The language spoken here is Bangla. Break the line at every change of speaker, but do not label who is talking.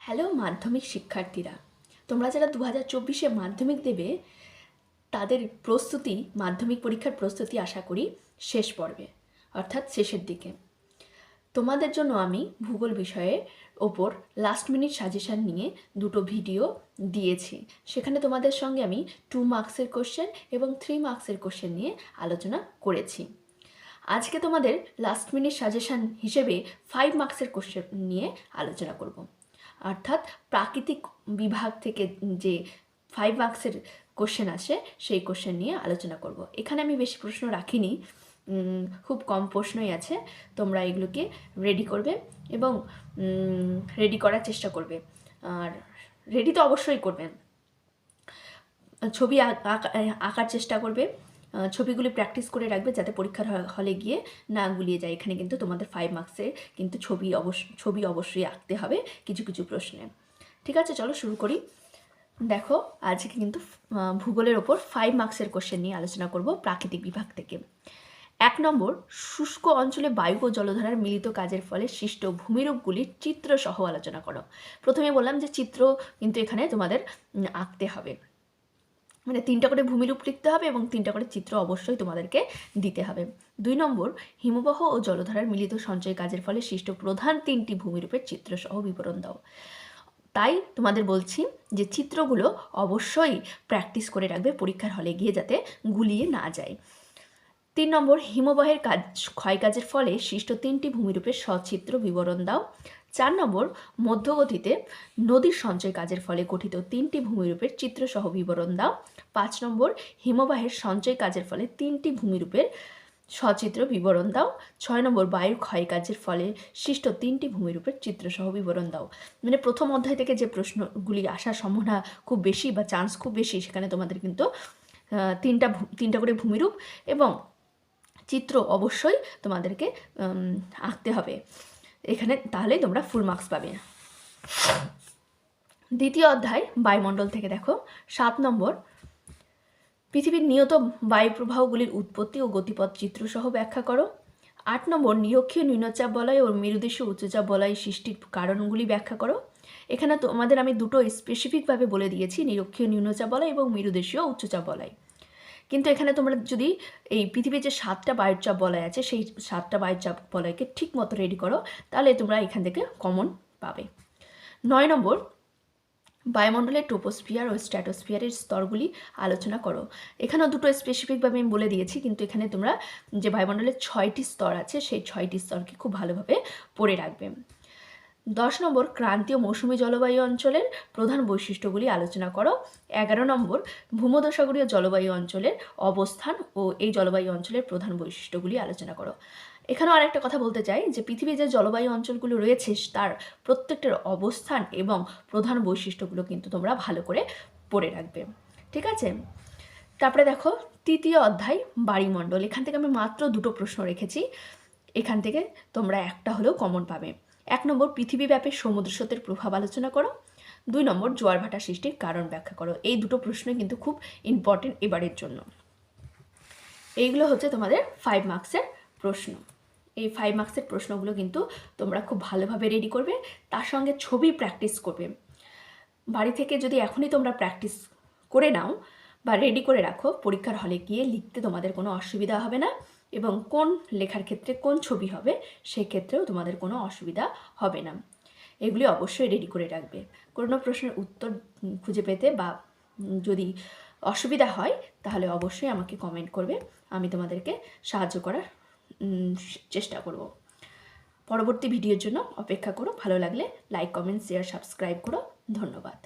হ্যালো মাধ্যমিক শিক্ষার্থীরা। তোমরা যারা দু হাজার চব্বিশে মাধ্যমিক দেবে, তাদের প্রস্তুতি, মাধ্যমিক পরীক্ষার প্রস্তুতি আশা করি শেষ পর্বে, অর্থাৎ শেষের দিকে। তোমাদের জন্য আমি ভূগোল বিষয়ে ওপর লাস্ট মিনিট সাজেশান নিয়ে দুটো ভিডিও দিয়েছি। সেখানে তোমাদের সঙ্গে আমি টু মার্কসের কোশ্চেন এবং থ্রি মার্কসের কোশ্চেন নিয়ে আলোচনা করেছি। আজকে তোমাদের লাস্ট মিনিট সাজেশান হিসেবে ফাইভ মার্কসের কোশ্চেন নিয়ে আলোচনা করব। অর্থাৎ প্রাকৃতিক বিভাগ থেকে যে ফাইভ মার্কসের কোশ্চেন আসে, সেই কোশ্চেন নিয়ে আলোচনা করব। এখানে আমি বেশি প্রশ্ন রাখিনি। খুব কম প্রশ্নই আছে। তোমরা এগুলোকে রেডি করবে এবং রেডি করার চেষ্টা করবে। আর রেডি তো অবশ্যই করবে। ছবি আঁক- আঁকা- আঁকার চেষ্টা করবে। ছবিগুলি প্র্যাকটিস করে রাখবে যাতে পরীক্ষার হলে গিয়ে না গুলিয়ে যায়। এখানে কিন্তু তোমাদের ফাইভ মার্কসে কিন্তু ছবি অবশ্য ছবি অবশ্যই আঁকতে হবে কিছু কিছু প্রশ্নে। ঠিক আছে, চলো শুরু করি। দেখো, আজকে কিন্তু ভূগোলের ওপর ফাইভ মার্কসের কোশ্চেন নিয়ে আলোচনা করব প্রাকৃতিক বিভাগ থেকে। এক নম্বর, শুষ্ক অঞ্চলে বায়ু ও জলধারার মিলিত কাজের ফলে সৃষ্ট ভূমিরূপগুলির চিত্র সহ আলোচনা করো। প্রথমে বললাম যে চিত্র কিন্তু এখানে তোমাদের আঁকতে হবে। মানে তিনটা করে ভূমিরূপ লিখতে হবে এবং তিনটা করে চিত্র অবশ্যই তোমাদেরকে দিতে হবে। দুই নম্বর, হিমবাহ ও জলধারার মিলিত সঞ্চয় কাজের ফলে সৃষ্ট প্রধান তিনটি ভূমিরূপের চিত্রসহ বিবরণ দাও। তাই তোমাদের বলছি যে চিত্রগুলো অবশ্যই প্র্যাকটিস করে রাখবে, পরীক্ষার হলে গিয়ে যাতে গুলিয়ে না যায়। তিন নম্বর, হিমবাহের কাজ, ক্ষয়কাজের ফলে সৃষ্ট তিনটি ভূমিরূপের সচিত্র বিবরণ দাও। চার নম্বর, মধ্যগতিতে নদীর সঞ্চয় কাজের ফলে গঠিত তিনটি ভূমিরূপের চিত্রসহ বিবরণ দাও। পাঁচ নম্বর, হিমবাহের সঞ্চয় কাজের ফলে তিনটি ভূমিরূপের সচিত্র বিবরণ দাও। ছয় নম্বর, বায়ুর ক্ষয় কাজের ফলে সৃষ্ট তিনটি ভূমিরূপের চিত্রসহ বিবরণ দাও। মানে প্রথম অধ্যায় থেকে যে প্রশ্নগুলি আসার সম্ভাবনা খুব বেশি বা চান্স খুব বেশি, সেখানে তোমাদের কিন্তু তিনটা তিনটা করে ভূমিরূপ এবং চিত্র অবশ্যই তোমাদেরকে আঁকতে হবে। এখানে তাহলেই তোমরা ফুল মার্কস পাবে। দ্বিতীয় অধ্যায়, বায়ুমণ্ডল থেকে দেখো। সাত নম্বর, পৃথিবীর নিয়ত বায়ু প্রবাহগুলির উৎপত্তি ও গতিপথ চিত্রসহ ব্যাখ্যা করো। আট নম্বর, নিরক্ষীয় নিম্নচাপ বলয় ও মেরুদেশীয় উচ্চচাপ বলয় সৃষ্টির কারণগুলি ব্যাখ্যা করো। এখানে তোমাদের আমি দুটো স্পেসিফিকভাবে বলে দিয়েছি, নিরক্ষীয় নিম্নচাপ বলয় এবং মেরুদেশীয় উচ্চচাপ বলয়। কিন্তু এখানে তোমরা যদি এই পৃথিবীর যে সাতটা বায়ুর চাপ বলয় আছে, সেই সাতটা বায়ুচাপ বলয়কে ঠিক মতো রেডি করো, তাহলে তোমরা এখান থেকে কমন পাবে। নয় নম্বর, বায়ুমণ্ডলের টোপোস্ফিয়ার ও স্ট্র্যাটোস্ফিয়ারের স্তরগুলি আলোচনা করো। এখানেও দুটো স্পেসিফিকভাবে আমি বলে দিয়েছি, কিন্তু এখানে তোমরা যে বায়ুমণ্ডলের ছয়টি স্তর আছে, সেই ছয়টি স্তরকে খুব ভালোভাবে পড়ে রাখবে। দশ নম্বর, ক্রান্তীয় মৌসুমী জলবায়ু অঞ্চলের প্রধান বৈশিষ্ট্যগুলি আলোচনা করো। এগারো নম্বর, ভূমধ্যসাগরীয় জলবায়ু অঞ্চলের অবস্থান ও এই জলবায়ু অঞ্চলের প্রধান বৈশিষ্ট্যগুলি আলোচনা করো। এখানেও আরেকটা কথা বলতে চাই যে, পৃথিবীর যে জলবায়ু অঞ্চলগুলো রয়েছে, তার প্রত্যেকটার অবস্থান এবং প্রধান বৈশিষ্ট্যগুলো কিন্তু তোমরা ভালো করে পড়ে রাখবে। ঠিক আছে? তারপরে দেখো, তৃতীয় অধ্যায়, বাড়িমণ্ডল। এখান থেকে আমি মাত্র দুটো প্রশ্ন রেখেছি। এখান থেকে তোমরা একটা হলেও কমন পাবে। এক নম্বর, পৃথিবীব্যাপী সমুদ্র স্রোতের প্রভাব আলোচনা করো। দুই নম্বর, জোয়ার ভাটা সৃষ্টির কারণ ব্যাখ্যা করো। এই দুটো প্রশ্ন কিন্তু খুব ইম্পর্টেন্ট এবারের জন্য। এইগুলো হচ্ছে তোমাদের ফাইভ মার্কসের প্রশ্ন। এই ফাইভ মার্কসের প্রশ্নগুলো কিন্তু তোমরা খুব ভালোভাবে রেডি করবে, তার সঙ্গে ছবি প্র্যাকটিস করবে। বাড়ি থেকে যদি এখনই তোমরা প্র্যাকটিস করে নাও বা রেডি করে রাখো, পরীক্ষার হলে গিয়ে লিখতে তোমাদের কোনো অসুবিধা হবে না। এবং কোন লেখার ক্ষেত্রে কোন ছবি হবে, সেক্ষেত্রেও তোমাদের কোনো অসুবিধা হবে না। এগুলি অবশ্যই রেডি করে রাখবে। কোনো প্রশ্নের উত্তর খুঁজে পেতে বা যদি অসুবিধা হয়, তাহলে অবশ্যই আমাকে কমেন্ট করবে। আমি তোমাদেরকে সাহায্য করার চেষ্টা করব। পরবর্তী ভিডিওর জন্য অপেক্ষা করো। ভালো লাগলে লাইক কমেন্ট শেয়ার সাবস্ক্রাইব করো। ধন্যবাদ।